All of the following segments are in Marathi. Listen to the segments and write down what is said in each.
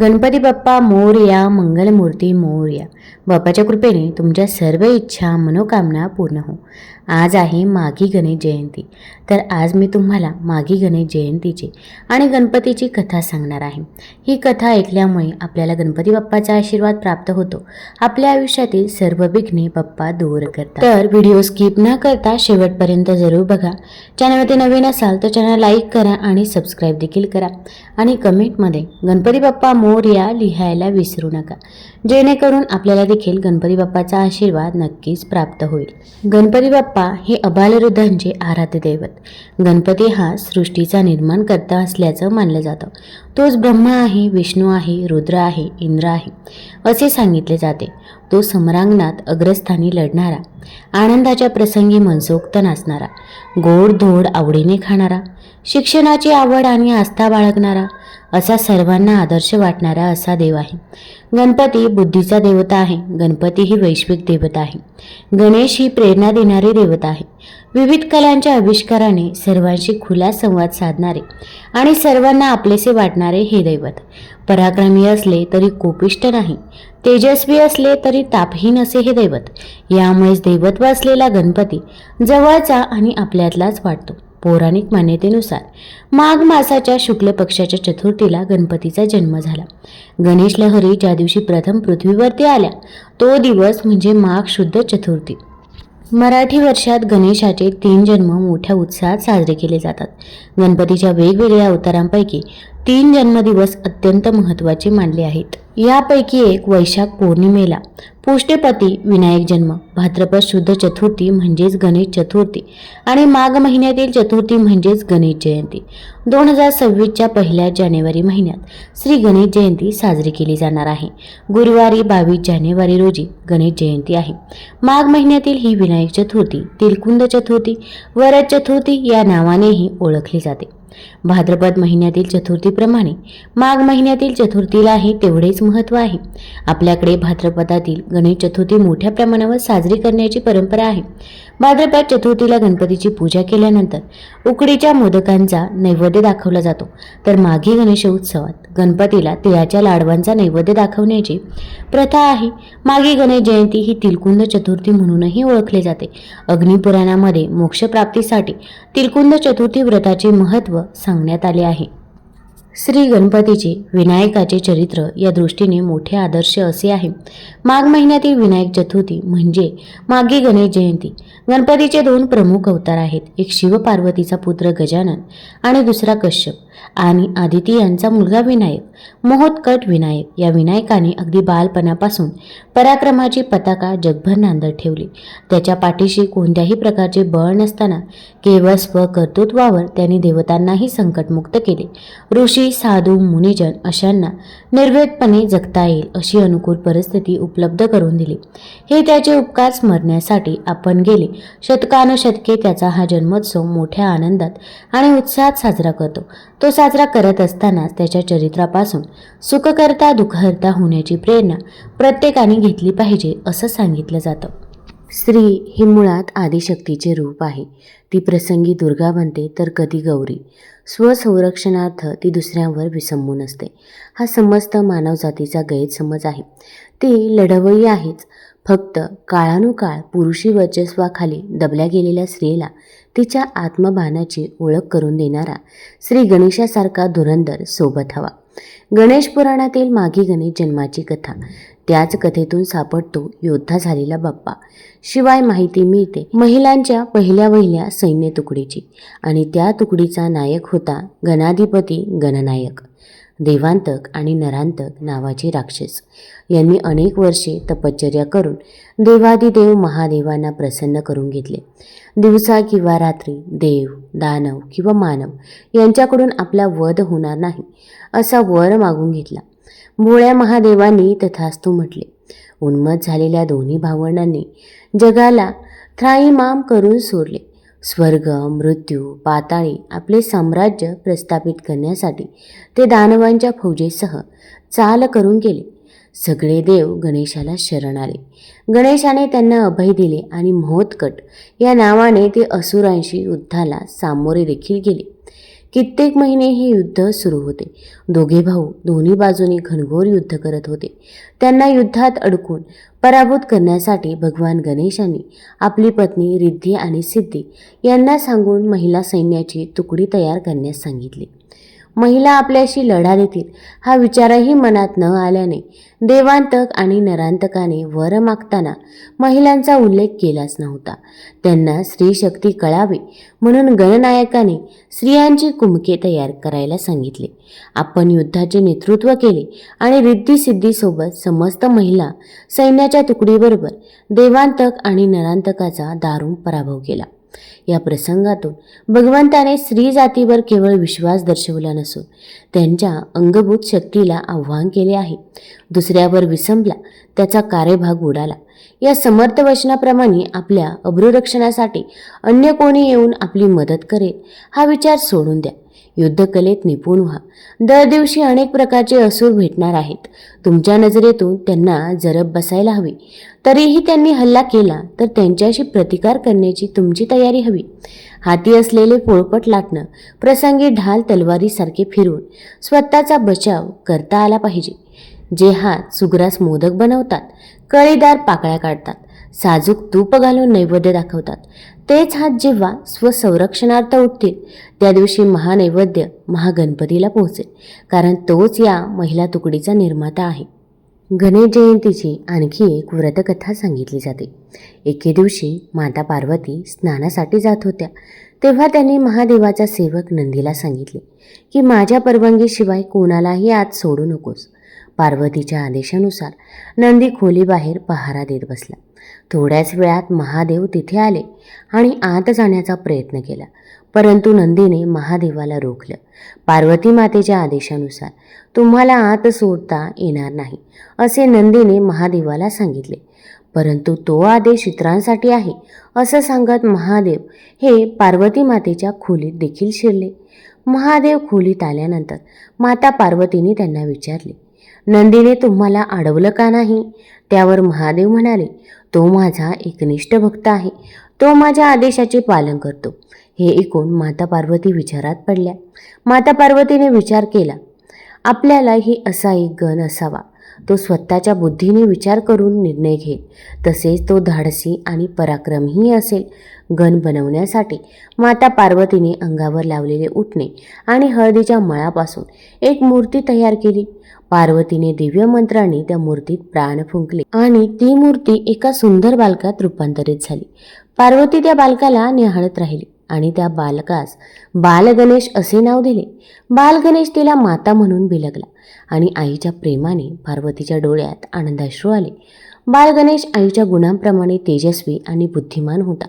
गणपती बाप्पा मोरया मंगलमूर्ती मोर्या. बाप्पाच्या कृपेने तुमच्या सर्व इच्छा मनोकामना पूर्ण हो. आज आहे माघी गणेश जयंती. तर आज मी तुम्हाला माघी गणेश जयंतीची आणि गणपतीची कथा सांगणार आहे. ही कथा ऐकल्यामुळे आपल्याला गणपती बाप्पाचा आशीर्वाद प्राप्त होतो. आपल्या आयुष्यातील सर्व विघ्ने बाप्पा दूर करतात. तर व्हिडिओ स्किप न करता शेवटपर्यंत जरूर बघा. चॅनलमध्ये नवीन असाल तर चॅनल लाईक करा आणि सबस्क्राईब देखील करा. आणि कमेंटमध्ये गणपती बाप्पा मोर्या लिहायला विसरू नका. जेणेकरून आपल्याला देखील गणपती बाप्पाचा आशीर्वाद नक्कीच प्राप्त होईल. गणपती बाप्पा हे अबालवृद्धांचे आराध्य दैवत. गणपती हा सृष्टीचा निर्माण करता असल्याचं मानलं जातं. तोच ब्रह्मा आहे विष्णू आहे रुद्र आहे इंद्र आहे असे सांगितले जाते. तो समरांगणात अग्रस्थानी लढणारा आनंदाच्या प्रसंगी मनसोक्त नाचणारा गोड धोड आवडीने खाणारा शिक्षणाची आवड आणि आस्था बाळगणारा असा सर्वांना आदर्श वाटणारा असा देव आहे. गणपती बुद्धीचा देवता आहे. गणपती ही वैश्विक देवता आहे. गणेश ही प्रेरणा देणारी देवता आहे. विविध कलांच्या आविष्काराने सर्वांशी खुला संवाद साधणारे आणि सर्वांना आपलेसे वाटणारे हे दैवत. पराक्रमी असले तरी कोपिष्ट नाही. तेजस्वी असले तरी तापहीन असे हे दैवत. यामुळेच दैवत्व असलेला गणपती जवळचा आणि आपल्यातलाच वाटतो पौराणिक मान्यतेनुसार माघ मासाच्या शुक्ल पक्षाच्या चतुर्थीला गणपतीचा जन्म झाला. गणेश लहरी ज्या दिवशी प्रथम पृथ्वीवरती आल्या तो दिवस म्हणजे माघ शुद्ध चतुर्थी. मराठी वर्षात गणेशाचे तीन जन्म मोठ्या उत्साहात साजरे केले जातात. गणपतीच्या वेगवेगळ्या अवतारांपैकी तीन जन्मदिवस अत्यंत महत्त्वाचे मानले आहेत. यापैकी एक वैशाख पौर्णिमेला. पुष्टेपती विनायक जन्म. भाद्रपद शुद्ध चतुर्थी म्हणजेच गणेश चतुर्थी. आणि माघ महिन्यातील चतुर्थी म्हणजेच गणेश जयंती. दोन हजार सव्वीसच्या पहिल्या जानेवारी महिन्यात श्री गणेश जयंती साजरी केली जाणार आहे. गुरुवारी बावीस जानेवारी रोजी गणेश जयंती आहे. माघ महिन्यातील ही विनायक चतुर्थी तिलकुंद चतुर्थी वरद चतुर्थी या नावानेही ओळखली जाते. भाद्रपद महिन्यातील चतुर्थीप्रमाणे माघ महिन्यातील चतुर्थीलाही तेवढेच महत्त्व आहे. आपल्याकडे भाद्रपदातील गणेश चतुर्थी मोठ्या प्रमाणावर साजरी करण्याची परंपरा आहे. भाद्रपद चतुर्थीला गणपतीची पूजा केल्यानंतर उकडीच्या मोदकांचा नैवेद्य दाखवला जातो. तर माघी गणेश उत्सवात गणपतीला तिळाच्या लाडवांचा नैवेद्य दाखवण्याची प्रथा आहे. माघी गणेश जयंती ही तिलकुंद चतुर्थी म्हणूनही ओळखले जाते. अग्निपुराणामध्ये मोक्षप्राप्तीसाठी तिलकुंद चतुर्थी व्रताचे महत्त्व सांगण्यात आले आहे. श्री गणपतीचे विनायकाचे चरित्र या दृष्टीने मोठे आदर्श असे आहे. माघ महिन्यातील विनायक चतुर्थी म्हणजे माघी गणेश जयंती. गणपतीचे दोन प्रमुख अवतार आहेत. एक शिवपार्वतीचा पुत्र गजानन आणि दुसरा कश्यप. आणि आदिती यांचा मुलगा विनायक मोहोत्कट विनायक या विनायकाने अगदी बालपणापासून पराक्रमाची पताका जगभर नांदत ठेवली. त्याच्या पाठीशी कोणत्याही प्रकारचे बळ नसताना केवळ स्वकर्तृत्वावर त्यांनी देवतांनाही संकटमुक्त केले. ऋषी साधू मुनिजन अशांना निर्भेदपणे जगता येईल अशी अनुकूल परिस्थिती उपलब्ध करून दिली. हे त्याचे उपकार स्मरण्यासाठी आपण गेले. शतकानुशतके त्याचा हा जन्मोत्सव मोठ्या आनंदात आणि उत्साहात साजरा करतो. तो साजरा करत असतानाच त्याच्या चरित्रापासून सुखकर्ता दुखहर्ता होण्याची प्रेरणा प्रत्येकाने घेतली पाहिजे असं सांगितलं जातं. स्त्री ही मुळात आदिशक्तीचे रूप आहे. ती प्रसंगी दुर्गा बनते तर कधी गौरी. स्वसंरक्षणार्थ ती दुसऱ्यांवर विसंबून असते. हा समस्त मानवजातीचा गैरसमज आहे. ती लढवई आहेच. फक्त काळानुकाळ पुरुषी वर्चस्वाखाली दबल्या गेलेल्या स्त्रीला तिच्या आत्मभानाची ओळख करून देणारा श्री गणेशासारखा धुरंधर सोबत हवा. गणेश पुराणातील मागी गणेश जन्माची कथा. त्याच कथेतून सापडतो योद्धा झालेला बाप्पा. शिवाय माहिती मिळते महिलांच्या पहिल्या वहिल्या सैन्य तुकडीची. आणि त्या तुकडीचा नायक होता गणाधिपती गणनायक. देवांतक आणि नरांतक नावाचे राक्षस. यांनी अनेक वर्षे तपश्चर्या करून देवादिदेव महादेवांना प्रसन्न करून घेतले. दिवसा किंवा रात्री देव दानव किंवा मानव यांच्याकडून आपला वध होणार नाही असा वर मागून घेतला. भोळ्या महादेवांनी तथास्तू म्हटले उन्मत झालेल्या दोन्ही भावंडांनी जगाला थ्राईमाम करून सोडले. स्वर्ग मृत्यू पाताळी आपले साम्राज्य प्रस्थापित करण्यासाठी ते दानवांच्या फौजेसह चाल करून गेले. सगळे देव गणेशाला शरण आले. गणेशाने त्यांना अभय दिले आणि महोत्कट या नावाने ते असुरांशी युद्धाला सामोरे देखील गेले. कित्येक महिने हे युद्ध सुरू होते. दोघे भाऊ दोन्ही बाजूने घनघोर युद्ध करत होते. त्यांना युद्धात अडकून पराभूत करण्यासाठी भगवान गणेशांनी आपली पत्नी रिद्धी आणि सिद्धी यांना सांगून महिला सैन्याची तुकडी तयार करण्यास सांगितली. महिला आपल्याशी लढा देतील हा विचारही मनात न आल्याने देवांतक आणि नरांतकाने वर मागताना महिलांचा उल्लेख केलाच नव्हता. त्यांना स्त्री शक्ती कळावी म्हणून गणनायकाने स्त्रियांची कुमके तयार करायला सांगितले. आपण युद्धाचे नेतृत्व केले आणि रिद्धी सिद्धीसोबत समस्त महिला सैन्याच्या तुकडीबरोबर देवांतक आणि नरांतकाचा दारुण पराभव केला. या प्रसंगातून भगवंताने स्त्री जातीवर केवळ विश्वास दर्शवला नसून त्यांच्या अंगभूत शक्तीला आव्हान केले आहे. दुसऱ्यावर विसंबला त्याचा कार्यभाग उडाला या समर्थ वचनाप्रमाणे आपल्या अभ्रुरक्षणासाठी अन्य कोणी येऊन आपली मदत करेल हा विचार सोडून द्या. युद्धकलेत निपुण व्हा. दर दिवशी अनेक प्रकारचे असुर भेटणार आहेत. तुमच्या नजरेतून त्यांना जरब बसायला हवी. तरीही त्यांनी हल्ला केला तर त्यांच्याशी प्रतिकार करण्याची तुमची तयारी हवी. हाती असलेले पोळपट लाटणं प्रसंगी ढाल तलवारीसारखे फिरून स्वतःचा बचाव करता आला पाहिजे. जे हात सुग्रास मोदक बनवतात कळीदार पाकळ्या काढतात साजूक तूप घालून नैवेद्य दाखवतात तेच हात जेव्हा स्वसंरक्षणार्थ उठतील त्या दिवशी महानैवेद्य महागणपतीला पोहोचेल कारण तोच या महिला तुकडीचा निर्माता आहे. गणेश जयंतीची आणखी एक व्रतकथा सांगितली जाते. एके दिवशी माता पार्वती स्नानासाठी जात होत्या तेव्हा त्यांनी महादेवाचा सेवक नंदीला सांगितले की माझ्या परवानगीशिवाय कोणालाही आत सोडू नकोस. पार्वतीच्या आदेशानुसार नंदी खोलीबाहेर पहारा देत बसला. थोड्याच वेळात महादेव तिथे आले आणि आत जाण्याचा प्रयत्न केला. परंतु नंदीने महादेवाला रोखलं. पार्वती मातेच्या आदेशानुसार तुम्हाला आत सोडता येणार नाही असे नंदीने महादेवाला सांगितले. परंतु तो आदेश इतरांसाठी आहे असं सांगत महादेव हे पार्वती मातेच्या खोलीत देखील शिरले. महादेव खोलीत आल्यानंतर माता पार्वतीने त्यांना विचारले नंदीने तुम्हाला अडवलं का नाही? त्यावर महादेव म्हणाले तो माझा एकनिष्ठ भक्त आहे. तो माझ्या आदेशाचे पालन करतो. हे ऐकून माता पार्वती विचारात पडल्या. माता पार्वतीने विचार केला आपल्यालाही असा एक गण असावा. तो स्वतःच्या बुद्धीने विचार करून निर्णय घेईल. तसेच तो धाडसी आणि पराक्रमही असेल. गण बनवण्यासाठी माता पार्वतीने अंगावर लावलेले उठणे आणि हळदीच्या मळापासून एक मूर्ती तयार केली. पार्वतीने दिव्य मंत्राने त्या मूर्तीत प्राण फुंकले आणि ती मूर्ती एका सुंदर बालकात रूपांतरित झाली. पार्वती त्या बालकाला निहाळत राहिली आणि त्या बालकास बालगणेश असे नाव दिले. बालगणेश तिला माता म्हणून बिलगला आणि आईच्या प्रेमाने पार्वतीच्या डोळ्यात आनंदाश्रू आले. बालगणेश आईच्या गुणांप्रमाणे तेजस्वी आणि बुद्धिमान होता.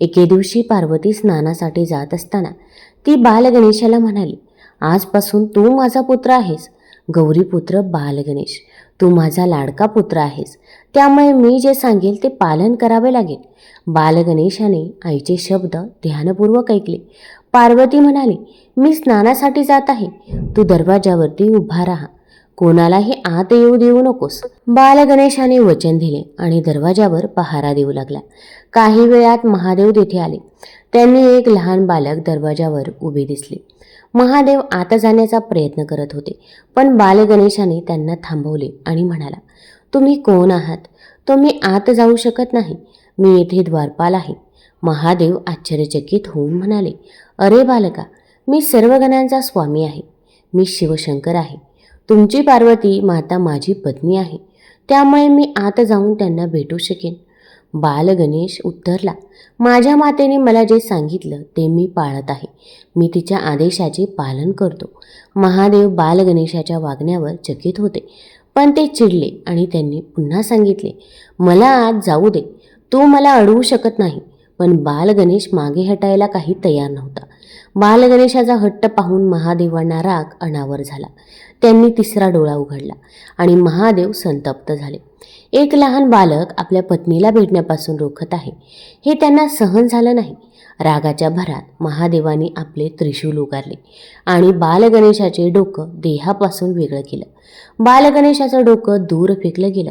एके दिवशी पार्वती स्नानासाठी जात असताना ती बालगणेशाला म्हणाली आजपासून तू माझा पुत्र आहेस. गौरीपुत्र बालगणेश तू माझा लाडका पुत्र आहेस. त्यामुळे मी जे सांगेल ते पालन करावे लागेल. बालगणेशाने आईचे शब्द ध्यानपूर्वक ऐकले. पार्वती म्हणाली मी स्नानासाठी जात आहे. तू दरवाजावरती उभा राहा. कोणालाही आत येऊ देऊ नकोस. बालगणेशाने वचन दिले आणि दरवाजावर पहारा देऊ लागला. काही वेळात महादेव तेथे आले. त्यांनी एक लहान बालक दरवाजावर उभे दिसले. महादेव आत जाण्याचा प्रयत्न करत होते पण बालगणेशाने त्यांना थांबवले आणि म्हणाला तुम्ही कोण आहात? तुम्ही आत जाऊ शकत नाही. मी येथे द्वारपाल आहे. महादेव आश्चर्यचकित होऊन म्हणाले अरे बालका मी सर्व गणांचा स्वामी आहे. मी शिवशंकर आहे. तुमची पार्वती माता माझी पत्नी आहे. त्यामुळे मी आत जाऊन त्यांना भेटू शकेन. बालगणेश उत्तरला माझ्या मातेने मला जे सांगितलं ते मी पाळत आहे. मी तिच्या आदेशाचे पालन करतो. महादेव बालगणेशाच्या वागण्यावर चकित होते पण ते चिडले आणि त्यांनी पुन्हा सांगितले मला आज जाऊ दे. तू मला अडवू शकत नाही. पण बालगणेश मागे हटायला काही तयार नव्हता. बालगणेशाचा हट्ट पाहून महादेवांना राग अनावर झाला. त्यांनी तिसरा डोळा उघडला आणि महादेव संतप्त झाले. एक लहान बालक आपल्या पत्नीला भेटण्यापासून रोखत आहे. हे त्यांना सहन झालं नाही. रागाच्या भरात महादेवाने आपले त्रिशूल उगारले आणि बालगणेशाचे डोकं देहापासून वेगळं केलं. बालगणेशाचं डोकं दूर फेकलं गेलं.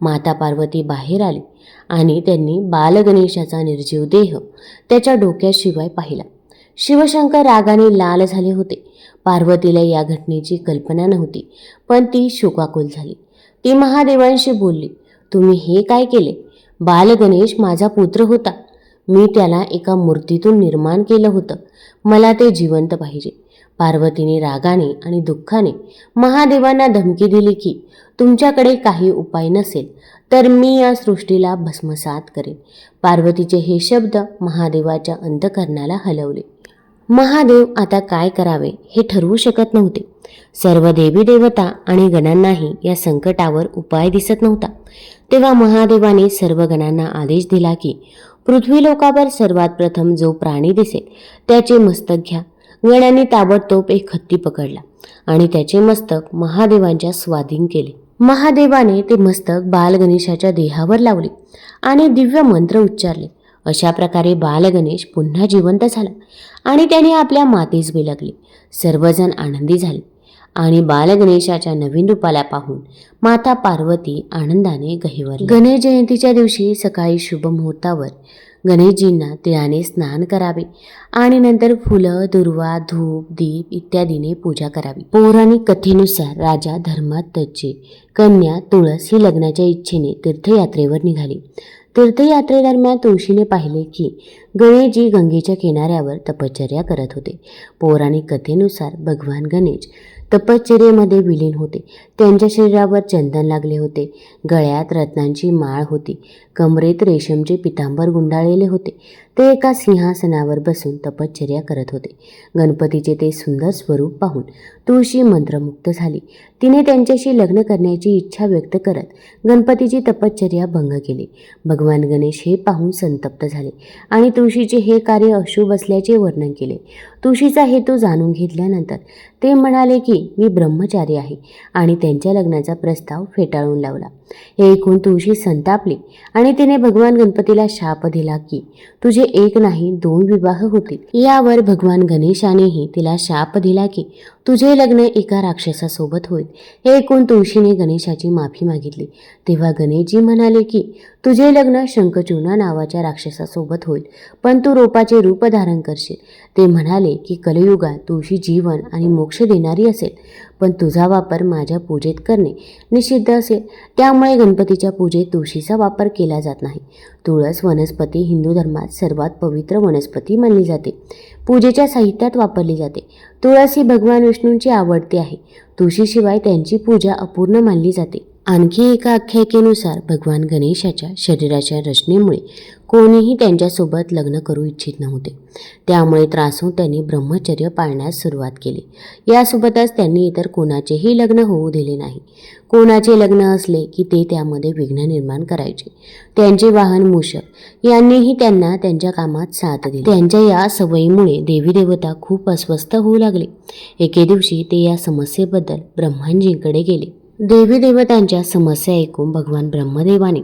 माता पार्वती बाहेर आली आणि त्यांनी बालगणेशाचा निर्जीव देह त्याच्या डोक्याशिवाय पाहिला. शिवशंकर रागाने लाल झाले होते. पार्वतीला या घटनेची कल्पना नव्हती पण ती शोकाकुल झाली. ती महादेवांशी बोलली तुम्ही हे काय केले? बालगणेश माझा पुत्र होता. मी त्याला एका मूर्तीतून निर्माण केलं होतं. मला ते जिवंत पाहिजे. पार्वतीने रागाने आणि दुःखाने महादेवांना धमकी दिली की तुमच्याकडे काही उपाय नसेल तर मी या सृष्टीला भस्मसात करेन. पार्वतीचे हे शब्द महादेवाच्या अंतकरणाला हलवले. महादेव आता काय करावे हे ठरवू शकत नव्हते. सर्व देवी देवता आणि गणांनाही या संकटावर उपाय दिसत नव्हता. तेव्हा महादेवाने सर्व गणांना आदेश दिला की पृथ्वीलोकावर सर्वात प्रथम जो प्राणी दिसेल त्याचे मस्तक घ्या. गणांनी ताबडतोब एक हत्ती पकडला आणि त्याचे मस्तक महादेवांच्या स्वाधीन केले. महादेवाने ते मस्तक बालगणेशाच्या देहावर लावले आणि दिव्य मंत्र उच्चारले. अशा प्रकारे बालगणेश पुन्हा जिवंत झाला आणि त्याने आपल्या मातीस बिलगली. सर्वजण आनंदी झाले. आणि बालगणेशाच्या नवीन रूपाला पाहून माता पार्वती आनंदाने गहिवर गणेश जयंतीच्या दिवशी सकाळी शुभ मुहूर्तावर गणेशजींना तिळाने स्नान करावे आणि नंतर फुलं दुर्वा धूप दीप इत्यादीने पूजा करावी. पौराणिक कथेनुसार राजा धर्मात्तची कन्या तुळस ही लग्नाच्या इच्छेने तीर्थयात्रेवर निघाली. तीर्थयात्रेदरम्यान तुळशीने पाहिले की गणेशजी गंगेच्या किनाऱ्यावर तपश्चर्या करत होते. पौराणिक कथेनुसार भगवान गणेश तपश्चर्येमध्ये विलीन होते. त्यांच्या शरीरावर चंदन लागले होते. गळ्यात रत्नांची माळ होती. कमरेत रेशमचे पितांबर गुंडाळलेले होते. ते एका सिंहासनावर बसून तपश्चर्या करत होते. गणपतीचे ते सुंदर स्वरूप पाहून तुळशी मंत्रमुक्त झाली. तिने त्यांच्याशी लग्न करण्याची इच्छा व्यक्त करत गणपतीची तपश्चर्या भंग केली. भगवान गणेश हे पाहून संतप्त झाले आणि तुळशीचे हे कार्य अशुभ असल्याचे वर्णन केले. तुळशीचा हेतू जाणून घेतल्यानंतर ते म्हणाले की मी ब्रह्मचारी आहे आणि त्यांच्या लग्नाचा प्रस्ताव फेटाळून लावला. हे ऐकून तुळशी संतापली आणि तिने भगवान गणपतीला शाप दिला की तुझे एक नाही दोन विवाह होतील. यावर भगवान गणेशानेही तिला शाप दिला की तुझे लग्न एका राक्षसासोबत होईल. हे ऐकून तुळशीने गणेशाची माफी मागितली. तेव्हा गणेशजी म्हणाले की तुझे लग्न शंखचूर्णा नावाच्या राक्षसासोबत होईल पण तू रोपाचे रूप धारण करशील. ते म्हणाले की कलयुगात तुळशी जीवन आणि मोक्ष देणारी असेल पण तुझा वापर माझ्या पूजेत करणे निषिद्ध असेल. त्यामुळे गणपतीच्या पूजेत तुळशीचा वापर केला जात नाही. तुळस वनस्पती हिंदू धर्मात सर्वात पवित्र वनस्पती मानली जाते. पूजेच्या साहित्यात वापरली जाते. तुळस ही भगवान विष्णूंची आवडती आहे. तुळशीशिवाय त्यांची पूजा अपूर्ण मानली जाते. आणखी एका आख्यायिकेनुसार भगवान गणेशाच्या शरीराच्या रचनेमुळे कोणीही त्यांच्यासोबत लग्न करू इच्छित नव्हते. त्यामुळे त्रासून त्यांनी ब्रह्मचर्य पाळण्यास सुरुवात केली. यासोबतच त्यांनी इतर कोणाचेही लग्न होऊ दिले नाही. कोणाचे लग्न असले की ते त्यामध्ये विघ्न निर्माण करायचे. त्यांचे वाहन मूषक यांनीही त्यांना त्यांच्या कामात साथ दिली. त्यांच्या या सवयीमुळे देवी देवता खूप अस्वस्थ होऊ लागले. एके दिवशी ते या समस्येबद्दल ब्रह्मांजींकडे गेले. देवी देवतांच्या समस्या ऐकून भगवान ब्रह्मदेवाने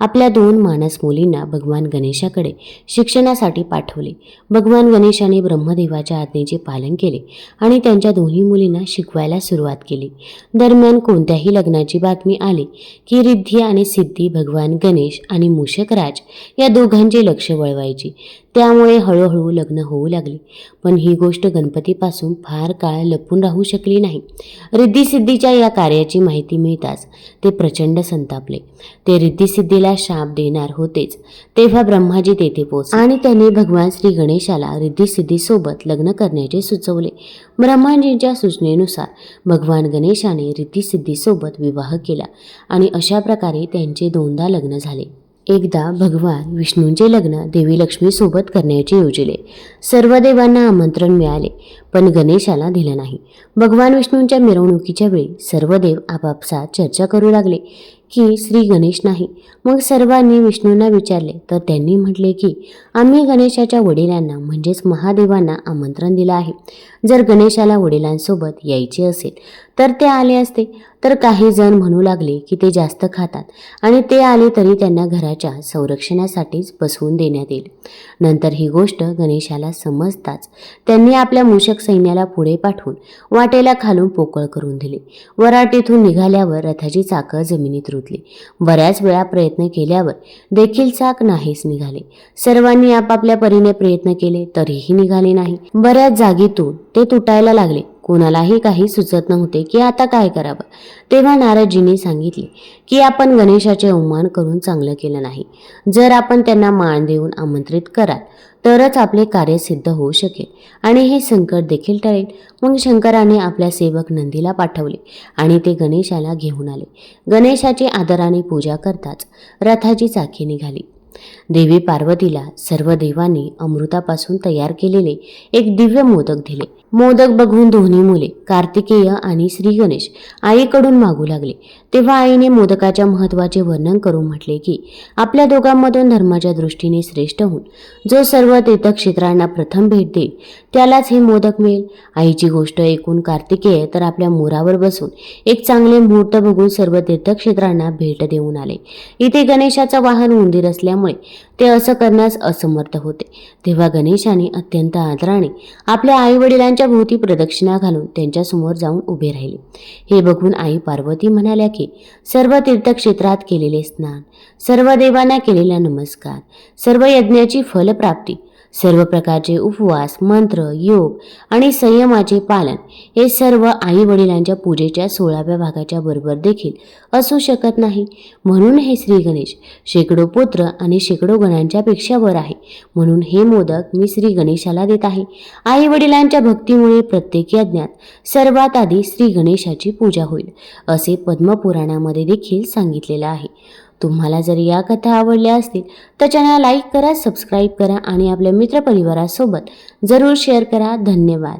आपल्या दोन मानस मुलींना भगवान गणेशाकडे शिक्षणासाठी पाठवले. भगवान गणेशाने ब्रह्मदेवाच्या आज्ञेचे पालन केले आणि त्यांच्या दोन्ही मुलींना शिकवायला सुरुवात केली. दरम्यान कोणत्याही लग्नाची बातमी आली की रिद्धी आणि सिद्धी भगवान गणेश आणि मूषकराज या दोघांचे लक्ष वळवायची. त्यामुळे हळूहळू लग्न होऊ लागले. पण ही गोष्ट गणपतीपासून फार काळ लपून राहू शकली नाही. रिद्धी सिद्धीच्या या कार्याची माहिती मिळताच ते प्रचंड संतापले. ते रिद्धिसिद्धीला शाप देणार होतेच. तेव्हा ब्रह्माजी तेथे पोचले आणि त्यांनी भगवान श्री गणेशाला रिद्धिसिद्धीसोबत लग्न करण्याचे सुचवले. ब्रह्माजींच्या सूचनेनुसार भगवान गणेशाने रिद्धिसिद्धीसोबत विवाह केला आणि अशा प्रकारे त्यांचे दोनदा लग्न झाले. एकदा भगवान विष्णूंचे लग्न देवी लक्ष्मीसोबत करण्याचे योजिले. सर्व देवांना आमंत्रण मिळाले पण गणेशाला दिलं नाही. भगवान विष्णूंच्या मिरवणुकीच्या वेळी सर्व देव आपापसात चर्चा करू लागले की श्री गणेश नाही. मग सर्वांनी विष्णूंना विचारले तर त्यांनी म्हटले की आम्ही गणेशाच्या वडिलांना म्हणजेच महादेवांना आमंत्रण दिलं आहे. जर गणेशाला वडिलांसोबत यायचे असेल तर ते आले असते. तर काही जण म्हणू लागले की ते जास्त खातात आणि ते आले तरी त्यांना घराच्या संरक्षणासाठीच बसवून देण्यात येईल. नंतर ही गोष्ट गणेशाला समजताच त्यांनी आपल्या मूषक सैन्याला पुढे पाठवून वाटेला खालून पोकळ करून दिले. वराटीतून निघाल्यावर रथाची चाकं जमिनीत रुतली. बऱ्याच वेळा प्रयत्न केल्यावर देखील चाक नाहीच निघाले. सर्वांनी आपापल्या परीने प्रयत्न केले तरीही निघाले नाही. बऱ्याच जागीतून ते तुटायला लागले. कोणालाही काही सुचत नव्हते की आता काय करावं. तेव्हा नारदजींनी सांगितले की आपण गणेशाचे अवमान करून चांगलं केलं नाही. जर आपण त्यांना मान देऊन आमंत्रित कराल तरच आपले कार्य सिद्ध होऊ शकेल आणि हे संकट देखील टळेल. मग शंकराने आपल्या सेवक नंदीला पाठवले आणि ते गणेशाला घेऊन आले. गणेशाची आदराने पूजा करताच रथाची चाकी निघाली. देवी पार्वतीला सर्व देवांनी अमृतापासून तयार केलेले एक दिव्य मोदक दिले. मोदक बघून दोन्ही मुले कार्तिकेय आणि श्री गणेश आईकडून मागू लागले. तेव्हा आईने मोदकाच्या महत्त्वाचे वर्णन करून म्हटले की आपल्या दोघांमधून धर्माच्या दृष्टीने श्रेष्ठ होऊन जो सर्व तीर्थक्षेत्रांना प्रथम भेट देईल त्यालाच हे मोदक मिळेल. आईची गोष्ट ऐकून कार्तिकेय तर आपल्या मोरावर बसून एक चांगले मुहूर्त बघून सर्व तीर्थक्षेत्रांना भेट देऊन आले. इथे गणेशाचं वाहन उंदीर असल्यामुळे ते असं करण्यास असमर्थ होते. तेव्हा गणेशाने अत्यंत आदराने आपल्या आईवडिलांच्या भोवती प्रदक्षिणा घालून त्यांच्यासमोर जाऊन उभे राहिले. हे बघून आई पार्वती म्हणाल्या की सर्व तीर्थक्षेत्रात केलेले स्नान सर्व देवांना केलेला नमस्कार सर्व यज्ञाची फलप्राप्ती सर्व प्रकारचे उपवास मंत्र योग आणि संयमाचे पालन हे सर्व आई वडिलांच्या पूजेच्या सोळाव्या भागाच्या बरोबर देखील असू शकत नाही. म्हणून हे श्री गणेश शेकडो पुत्र आणि शेकडो गणांच्या पेक्षा वर आहे. म्हणून हे मोदक मी श्री गणेशाला देत आहे. आई वडिलांच्या भक्तीमुळे प्रत्येक यज्ञात सर्वात आधी श्री गणेशाची पूजा होईल असे पद्मपुराणामध्ये देखील सांगितलेलं आहे. तुम्हाला जर या कथा आवडल्या असतील तर चॅनल लाईक करा सबस्क्राईब करा आणि आपल्या मित्रपरिवारासोबत जरूर शेअर करा. धन्यवाद.